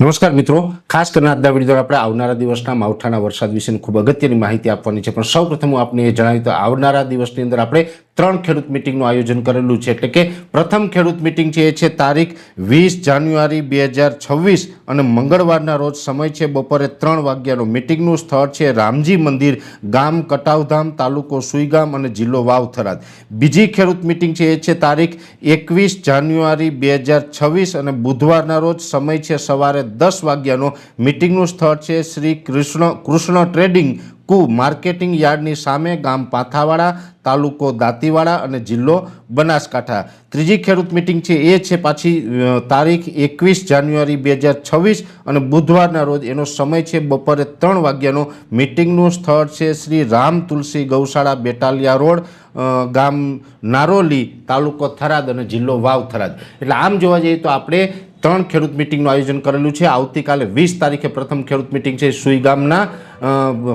નમસ્કાર મિત્રો. ખાસ કરીને આજના વીડિયો દ્વારા આપણે આવનારા દિવસના માવઠાના વરસાદ વિશેની ખૂબ અગત્યની માહિતી આપવાની છે. પણ સૌપ્રથમ હું આપને એ જણાવ્યું તો આવનારા દિવસની અંદર આપણે ત્રણ ખેડૂત મિટિંગનું આયોજન કરેલું છે. એટલે કે પ્રથમ ખેડૂત મિટિંગ છે એ છે તારીખ વીસ જાન્યુઆરી બે હજાર છવ્વીસ અને મંગળવારના રોજ સમય છે બપોરે ત્રણ વાગ્યાનો. મિટિંગનું સ્થળ છે રામજી મંદિર, ગામ કટાવધામ, તાલુકો સુઈગામ અને જિલ્લો વાવ થરાદ બીજી ખેડૂત મિટિંગ છે એ છે તારીખ એકવીસ જાન્યુઆરી બે હજાર છવ્વીસ અને બુધવારના રોજ સમય છે સવારે દસ વાગ્યાનો. મિટિંગનું સ્થળ છે Shri Krishna Krishna trading co marketing યાર્ડની સામે ગામ પાથાવાડા તાલુકો દાંતીવાડા અને જિલ્લો બનાસકાંઠા. ત્રીજી ખેડૂત મિટિંગ છે એ છે પાછી તારીખ એકવીસ જાન્યુઆરી બે હજાર છવ્વીસ અને બુધવારના રોજ એનો સમય છે બપોરે ત્રણ વાગ્યાનો. મિટિંગનું સ્થળ છે શ્રી રામ તુલસી ગૌશાળા બેટાલિયા રોડ ગામ નારોલી તાલુકો થરાદ અને જિલ્લો વાવ થરાદ. એટલે આમ જોવા જઈએ તો આપણે ત્રણ ખેડૂત મિટિંગનું આયોજન કરેલું છે. આવતીકાલે વીસ તારીખે પ્રથમ ખેડૂત મિટિંગ છે સુઈ ગામના. અ,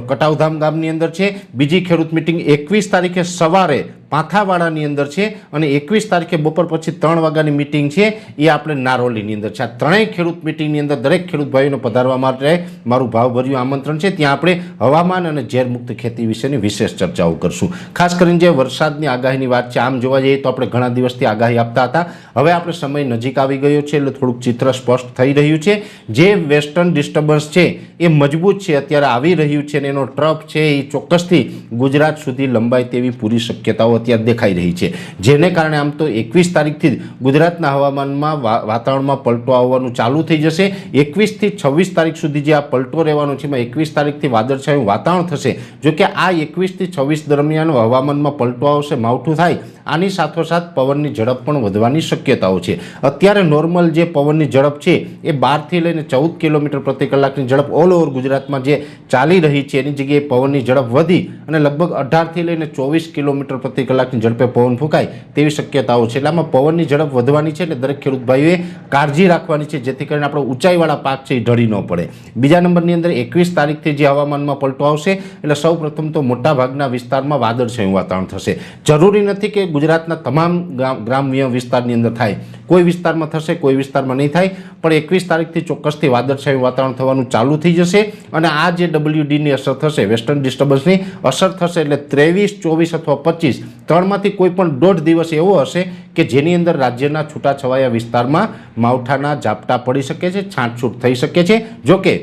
કટાવધામ ગામની અંદર છે. બીજી ખેડૂત મિટિંગ એકવીસ તારીખે સવારે પાંથાવાડાની અંદર છે અને એકવીસ તારીખે બપોર પછી ત્રણ વાગ્યાની મિટિંગ છે. એ આપણે નારોલીની અંદર છે. આ ત્રણેય ખેડૂત મિટિંગની અંદર દરેક ખેડૂત ભાઈઓને પધારવા માટે મારું ભાવભર્યું આમંત્રણ છે. ત્યાં આપણે હવામાન અને ઝેરમુક્ત ખેતી વિશેની વિશેષ ચર્ચાઓ કરશું. ખાસ કરીને જે વરસાદની આગાહીની વાત છે, આમ જોવા જઈએ તો આપણે ઘણા દિવસથી આગાહી આપતા હતા. હવે આપણે સમય નજીક આવી ગયો છે એટલે થોડુંક ચિત્ર સ્પષ્ટ થઈ રહ્યું છે. જે વેસ્ટર્ન ડિસ્ટર્બન્સ છે, એ મજબૂત છે. અત્યારે આવી રહ્યું છે અને એનો ટ્રફ છે, એ ચોક્કસથી ગુજરાત સુધી લંબાય તેવી પૂરી શક્યતાઓ અત્યારે દેખાઈ રહી છે. જેને કારણે આમ તો એકવીસ તારીખથી ગુજરાતના હવામાનમાં વાતાવરણમાં પલટો આવવાનું ચાલુ થઈ જશે. એકવીસથી છવ્વીસ તારીખ સુધી જે આ પલટો રહેવાનો છે, એમાં એકવીસ તારીખથી વાદળછાયું વાતાવરણ થશે. જો કે આ એકવીસથી છવ્વીસ દરમિયાન હવામાનમાં પલટો આવશે, માવઠું થાય, આની સાથોસાથ પવનની ઝડપ પણ વધવાની શક્યતાઓ છે. અત્યારે નોર્મલ જે પવનની ઝડપ છે, એ બારથી લઈને ચૌદ કિલોમીટર પ્રતિ કલાકની ઝડપ ઓલ ઓવર ગુજરાતમાં જે ચાલી રહી છે, એની જગ્યાએ પવનની ઝડપ વધી અને લગભગ અઢારથી લઈને ચોવીસ કિલોમીટર પ્રતિ કલાકની ઝડપે પવન ફૂંકાય તેવી શક્યતાઓ છે. એટલે આમાં પવનની ઝડપ વધવાની છે એટલે દરેક ખેડૂત ભાઈઓએ કાળજી રાખવાની છે, જેથી કરીને આપણો ઊંચાઈવાળા પાક છે એ ઢળી ન પડે. બીજા નંબરની અંદર એકવીસ તારીખથી જે હવામાનમાં પલટો આવશે, એટલે સૌ પ્રથમ તો મોટાભાગના વિસ્તારમાં વાદળછાયું વાતાવરણ થશે. જરૂરી નથી કે ગુજરાતના તમામ ગ્રામ- ગ્રામ્ય વિસ્તારની અંદર થાય. કોઈ વિસ્તારમાં થશે, કોઈ વિસ્તારમાં નહીં થાય, પણ એકવીસ તારીખથી ચોક્કસથી વાદળછાયું વાતાવરણ થવાનું ચાલુ થઈ જશે અને આ જે ડબલ્યુડીની અસર થશે, વેસ્ટર્ન ડિસ્ટર્બન્સની અસર થશે એટલે ત્રેવીસ, ચોવીસ અથવા પચીસ ત્રણમાંથી કોઈ પણ દોઢ દિવસ એવો હશે કે જેની અંદર રાજ્યના છૂટાછવાયા વિસ્તારમાં માવઠાના ઝાપટા પડી શકે છે, છાંટછૂટ થઈ શકે છે. જોકે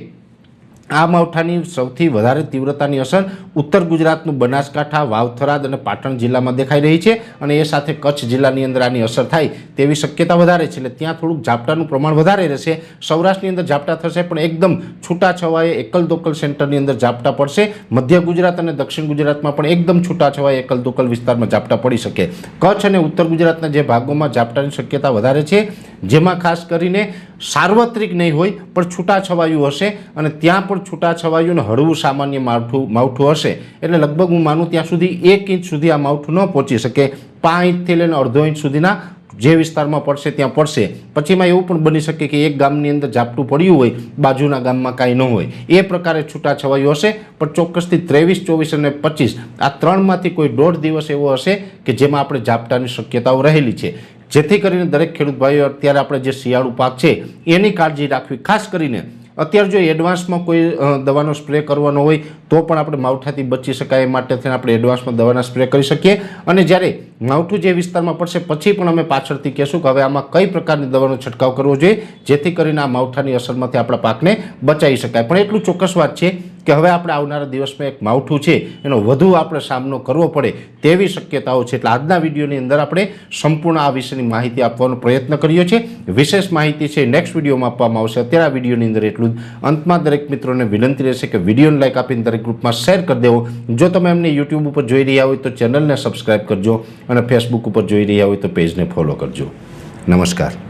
આ માવઠાની સૌથી વધારે તીવ્રતાની અસર ઉત્તર ગુજરાતનું બનાસકાંઠા, વાવથરાદ અને પાટણ જિલ્લામાં દેખાઈ રહી છે અને એ સાથે કચ્છ જિલ્લાની અંદર આની અસર થાય તેવી શક્યતા વધારે છે. એટલે ત્યાં થોડુંક ઝાપટાનું પ્રમાણ વધારે રહેશે. સૌરાષ્ટ્રની અંદર ઝાપટા થશે પણ એકદમ છૂટાછવાયે એકલ દોકલ સેન્ટરની અંદર ઝાપટા પડશે. મધ્ય ગુજરાત અને દક્ષિણ ગુજરાતમાં પણ એકદમ છૂટાછવાયે એકલ દોકલ વિસ્તારમાં ઝાપટા પડી શકે. કચ્છ અને ઉત્તર ગુજરાતના જે ભાગોમાં ઝાપટાની શક્યતા વધારે છે જેમાં ખાસ કરીને સાર્વત્રિક નહીં હોય, પણ છૂટાછવાયું હશે અને ત્યાં પણ છૂટાછવાયું અને હળવું સામાન્ય માવઠું માવઠું હશે. એટલે લગભગ હું માનું ત્યાં સુધી એક ઇંચ સુધી આ માવઠું ન પહોંચી શકે. પાંચ ઇંચથી લઈને અડધો ઇંચ સુધીના જે વિસ્તારમાં પડશે ત્યાં પડશે. પછીમાં એવું પણ બની શકે કે એક ગામની અંદર ઝાપટું પડ્યું હોય, બાજુના ગામમાં કાંઈ ન હોય. એ પ્રકારે છૂટાછવાયું હશે, પણ ચોક્કસથી ત્રેવીસ, ચોવીસ અને પચીસ આ ત્રણમાંથી કોઈ દોઢ દિવસ એવો હશે કે જેમાં આપણે ઝાપટાની શક્યતાઓ રહેલી છે. જેથી કરીને દરેક ખેડૂત ભાઈઓ અત્યારે આપણે જે શિયાળુ પાક છે, એની કાળજી રાખવી. ખાસ કરીને અત્યારે જો એડવાન્સમાં કોઈ દવાનો સ્પ્રે કરવાનો હોય, તો પણ આપણે માવઠાથી બચી શકાય એ માટે થઈને આપણે એડવાન્સમાં દવાના સ્પ્રે કરી શકીએ. અને જ્યારે માવઠું જે વિસ્તારમાં પડશે, પછી પણ અમે પાછળથી કહેશું કે હવે આમાં કઈ પ્રકારની દવાનો છંટકાવ કરવો જોઈએ, જેથી કરીને આ માવઠાની અસરમાંથી આપણા પાકને બચાવી શકાય. પણ એટલું ચોક્કસ વાત છે કે હવે આપણે આવનારા દિવસમાં એક માવઠું છે, એનો વધુ આપણે સામનો કરવો પડે તેવી શક્યતાઓ છે. એટલે આજના વિડીયોની અંદર આપણે સંપૂર્ણ આ વિશેની માહિતી આપવાનો પ્રયત્ન કર્યો છે વિશેષ માહિતી છે નેક્સ્ટ વિડીયોમાં આપવામાં આવશે. અત્યારે આ વિડીયોની અંદર એટલું જ. અંતમાં દરેક મિત્રોને વિનંતી રહેશે કે વિડીયોને લાઇક આપીને દરેક ગ્રુપમાં શેર કરી દેવો. જો તમે એમને યુટ્યુબ ઉપર જોઈ રહ્યા હોય તો ચેનલને સબસ્ક્રાઈબ કરજો અને ફેસબુક ઉપર જોઈ રહ્યા હોય તો પેજને ફોલો કરજો. નમસ્કાર.